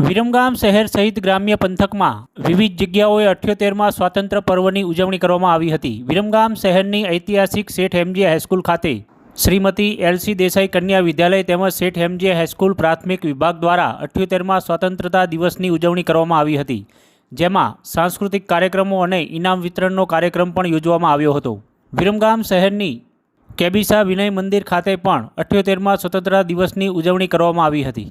વિરમગામ શહેર સહિત ગ્રામ્ય પંથકમાં વિવિધ જગ્યાઓએ અઠ્યોતેરમાં સ્વાતંત્ર્ય પર્વની ઉજવણી કરવામાં આવી હતી. વિરમગામ શહેરની ઐતિહાસિક શેઠ હેમજી હાઈસ્કૂલ ખાતે શ્રીમતી એલસી દેસાઈ કન્યા વિદ્યાલય તેમજ શેઠ હેમજી હાઈસ્કૂલ પ્રાથમિક વિભાગ દ્વારા અઠ્યોતેરમાં સ્વતંત્રતા દિવસની ઉજવણી કરવામાં આવી હતી, જેમાં સાંસ્કૃતિક કાર્યક્રમો અને ઇનામ વિતરણનો કાર્યક્રમ પણ યોજવામાં આવ્યો હતો. વિરમગામ શહેરની કેબીસા વિનય મંદિર ખાતે પણ અઠ્યોતેરમાં સ્વતંત્રતા દિવસની ઉજવણી કરવામાં આવી હતી.